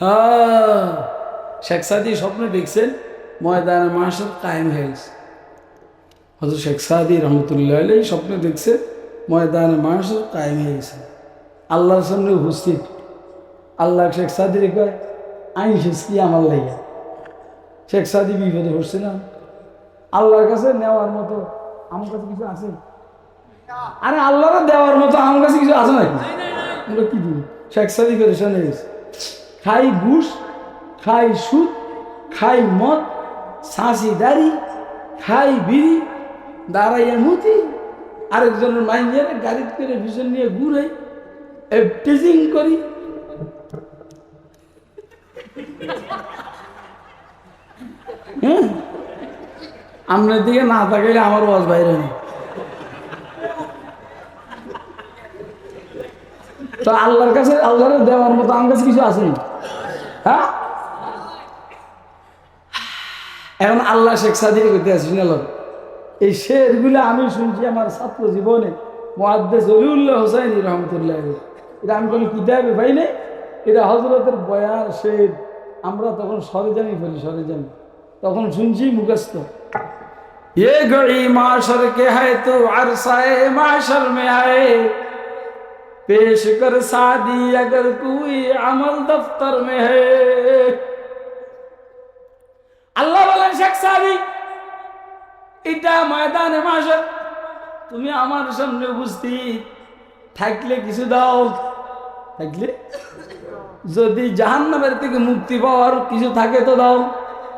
হ্যাঁ শেখ সাদি স্বপ্নে দেখছেন? ময়দানে মাসের কায়েম হয়ে গেছে। হজরত শেখ সাদি রহমতুল্লাহ আলাই স্বপ্নে দেখছে ময়দানে মাসের কায়েম হয়ে গেছে। আল্লাহর সামনে উপস্থিত। আল্লাহ শেখ সাদির কয় আইন শেষ কি আমার লাগে? শেখ সাদি বিপদে পড়ছে না আল্লাহর কাছে নেওয়ার মতো আমার কাছে কিছু আছে? আরে আল্লাহর দেওয়ার মতো আমার কাছে কিছু আছে নাকি? আমরা কি দিব শেখ সাদি পেরেশান হয়ে গেছে। খাই ঘুষ, খাই সুদ, খাই মদ ছাঁচি দাড়ি, খাই বিড়ি, দাঁড়াইয়া মুতি, আরেকজনের মাইঞ্জের গাড়িতে করে ভীষণ নিয়ে ঘুরাই টিচিং করি। হ্যাঁ? আপনার দিকে না তাকাইলে আমার ওয়াজ বাইরে নেই। তো আল্লাহর কাছে, আল্লাহর দেওয়ার মতো আমার কাছে কিছু আসেনি হ্যাঁ এখন আল্লাহ শেখ সাদিকে করতে আসি শুনে এই শেরগুলো আমি শুনছি আমার ছাত্র জীবনে মহাদ্দেশ অলিউল্লাহ হোসাইনি রহমতুল্লাহ এটা আমি কোনো কিতাবে পাই নাই এটা হজরতের বয়ার শের আমরা তখন সরেজামি ফেলি সরেজামি তখন শুনছি মুখস্থ ये घड़ी माशर के है तो अरसाए माशर में आए पेश कर शादी अगर कोई अमल दफ्तर में है আল্লাহ বলেন শেখ সাদি এটা ময়দানে মাসর তুমি আমার সামনে উপস্থিত থাকলে কিছু দাও থাকলে যদি জাহান্নামের থেকে মুক্তি পাওয়ার কিছু থাকে তো দাও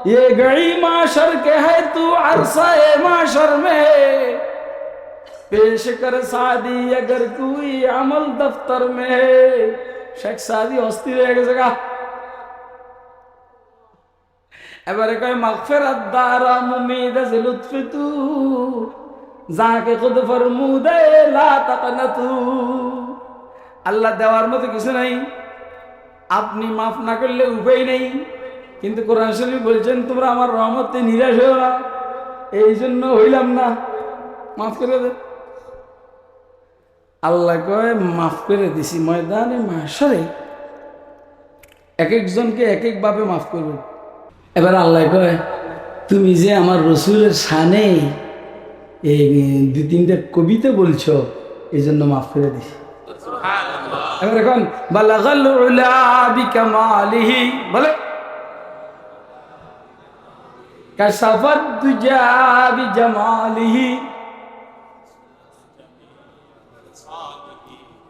ये गई माशर के है तू अरसाए माशर में पेश कर शादी अगर कोई अमल दफ्तर में है শেখ সাদি অস্থির হয়ে এবারে কয়, মাগফিরাত দারা মুমিদ আছে লুৎফি তু যাকে খুদ ফরমুদে, লা তাকনাতু। আল্লাহ দেওয়ার মতো কিছু নাই। আপনি মাফ না করলে উপায় নেই। কিন্তু কোরআন শরীফ বলছেন, তোমরা আমার রহমতে নিরাশ হও না। এই জন্য হইলাম না। মাফ করে দে। আল্লাহ কয়, মাফ করে দিছি ময়দানে মাসরে এক একজনকে এক একভাবে মাফ করবে এবার আল্লাহ কয় তুমি যে আমার রসুলের সানে এই দু তিনটে কবিতা বলছো এই জন্য মাফ করে দিছি এবার এখন বলে। বিজামালিহি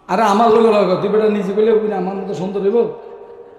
আরে আমার লোক তুই বেটা নিজে করলে বুঝি আমার মতো সুন্দর হইব?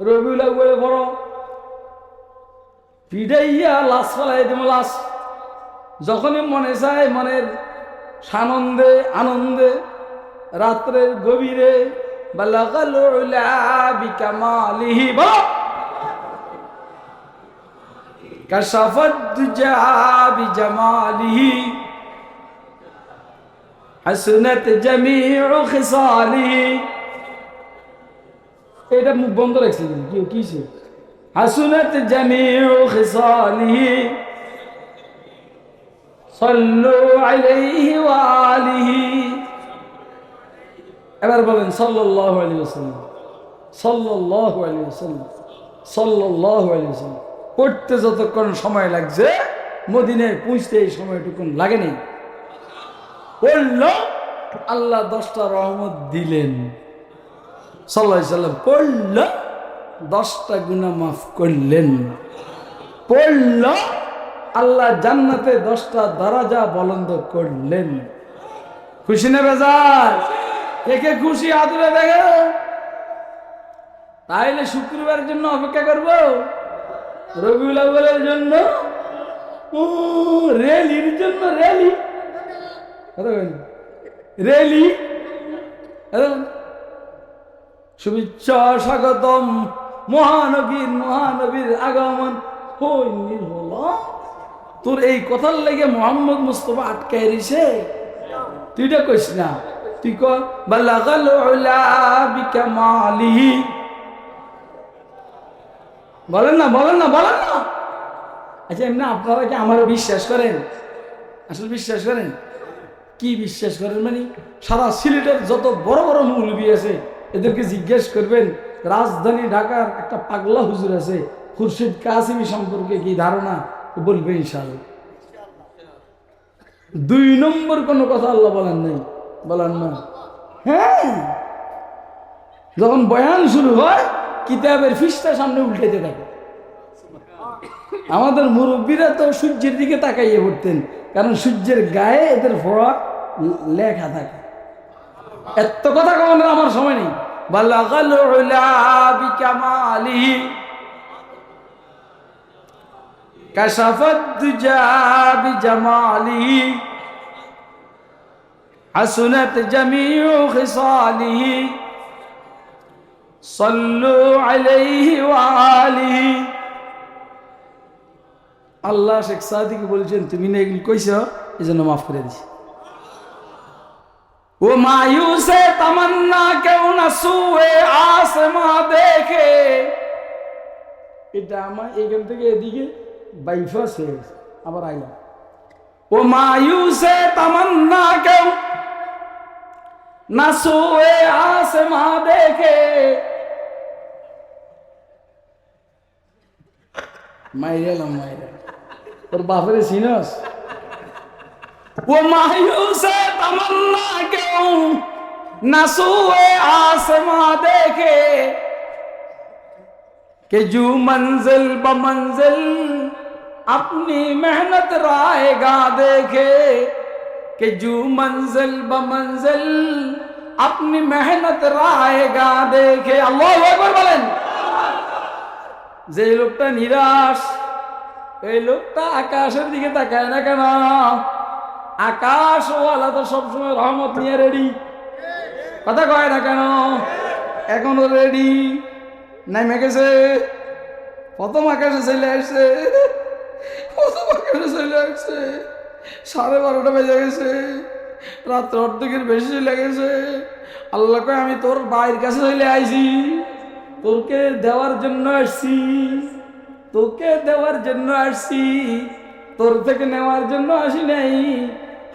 রবিউল আগুয়ারে ভরো পিঠাইয়া লাশ ফেলাই লাশ। যখনই মনে চায় মনের সানন্দে, আনন্দে রাত্রের গভীরে বিকামালিহি এটা মুখ বন্ধ রাখছি কি কিছে হাসনাত জামিউ খিসালিহি। সাল্লু আলাইহি ওয়া আলিহি। এবার বলেন, সাল্লাল্লাহু আলাইহি ওয়াসাল্লাম। সাল্লাল্লাহু আলাইহি ওয়াসাল্লাম। সাল্লাল্লাহু আলাইহি ওয়াসাল্লাম। পড়তে যতক্ষণ সময় লাগছে, মদিনায় পৌঁছতে এই সময়টুকুন লাগেনি পড়ল আল্লাহ দশটা রহমত দিলেন। সাল্লাহ সাল্লাম পড়ল, দশটা গুণা মাফ করলেন। পড়ল, আল্লাহ জান্নাতে দশটা দরাজা বলন্দ করলেন। খুশি নেবে যায় একে খুশি আদরে দেখে? তাইলে শুক্রবারের জন্য অপেক্ষা করব। রবিউল আউ্বালের জন্য। রেলির জন্য রেলি। রেলি? শুভেচ্ছা স্বাগতম মহানবীর মহানবীর আগমন। হইনি হলো তোর এই কথার লেগে মোহাম্মদ মুস্তফা আটকায় রিছে তুই এটা কইস না। তুই ক, বালাগাল উলা বিকামালিহি বলেন না বলেন না বলেন না। আচ্ছা এমনি আপনারা কি আমার বিশ্বাস করেন? আসলে বিশ্বাস করেন? কি বিশ্বাস করেন? মানে সারা সিলেটের যত বড় বড় মৌলবী আছে এদেরকে জিজ্ঞেস করবেন, রাজধানী ঢাকার একটা পাগলা হুজুর আছে, খুরশিদ কাসিমি সম্পর্কে কি ধারণা? বলবে, ইনশাআল্লাহ। দুই নম্বর কোনো কথা আল্লাহ বলেন নাই। বলেন না। হ্যাঁ। যখন বয়ান শুরু হয়, কিতাবের ফিসটা সামনে উল্টাইতে থাকে। আমাদের মুরব্বীরা তো সূর্যের দিকে তাকাইয়ে পড়তেন, কারণ সূর্যের গায়ে এদের ফোড়া লেখা থাকে। এত কথা কমানোর আমার সময় নেই। বালাগাল উলা বিকামালিহি কাশাফাত দুজা বিজামালিহি حسنت جميع خصاله صلوا عليه وآله আল্লাহ শেখ সাদিকে বলছেন তুমি না এগুলি কইছ এই জন্য মাফ করে দিছি ও মায়ুসে তামান্না কেউ না শুয়ে আসমা দেখে এটা আমার এখান থেকে এদিকে বাইফাস হয়ে গেছে, আবার আইলাম। ও মায়ুসে তামান্না কেউ না শুয়ে আসমা দেখে। মাইরে মাইরে। তোর বাপরে চিনস वो मायूस है तमन्ना क्यों न सोए आसमां देखे कि जो मंजिल ब मंजिल अपनी मेहनत रायगा देखे कि जो मंजिल ब मंजिल अपनी मेहनत रायगा देखे अल्लाह একবার বলেন যে লোকটা নিরাশ এই লোকটা আকাশের দিকে তাকায় না কেন আকাশওয়ালা তো সবসময় রহমত নিয়ে রেডি কথা কয় না কেন? এখনও রেডি নাইমে গেছে। প্রথম আকাশে চলে আসছে। প্রথম আকাশে চলে আসছে। সাড়ে বারোটা বেজে গেছে। রাত্র অর্ধেকের বেশি চলে গেছে। আল্লাহ কয়, আমি তোর বাইরের কাছে চলে আইছি। তোকে দেওয়ার জন্য আসছি। তোকে দেওয়ার জন্য আসছি। তোর থেকে নেওয়ার জন্য আসি নাই।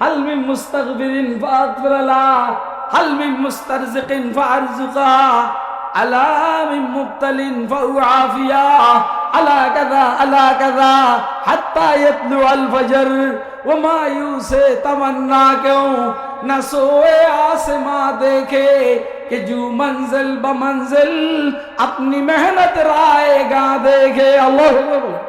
هل من مستغفر فأغفر له؟ هل من مسترزق فأرزقه؟ ألا من مبتل فأعافيه على كذا على كذا حتى يطلع الفجر وما يوسي تمناكو نسوي عاصمة ديكي کہ جو منزل بمنزل اپنی محنت رائے گا دے اللہ اللہ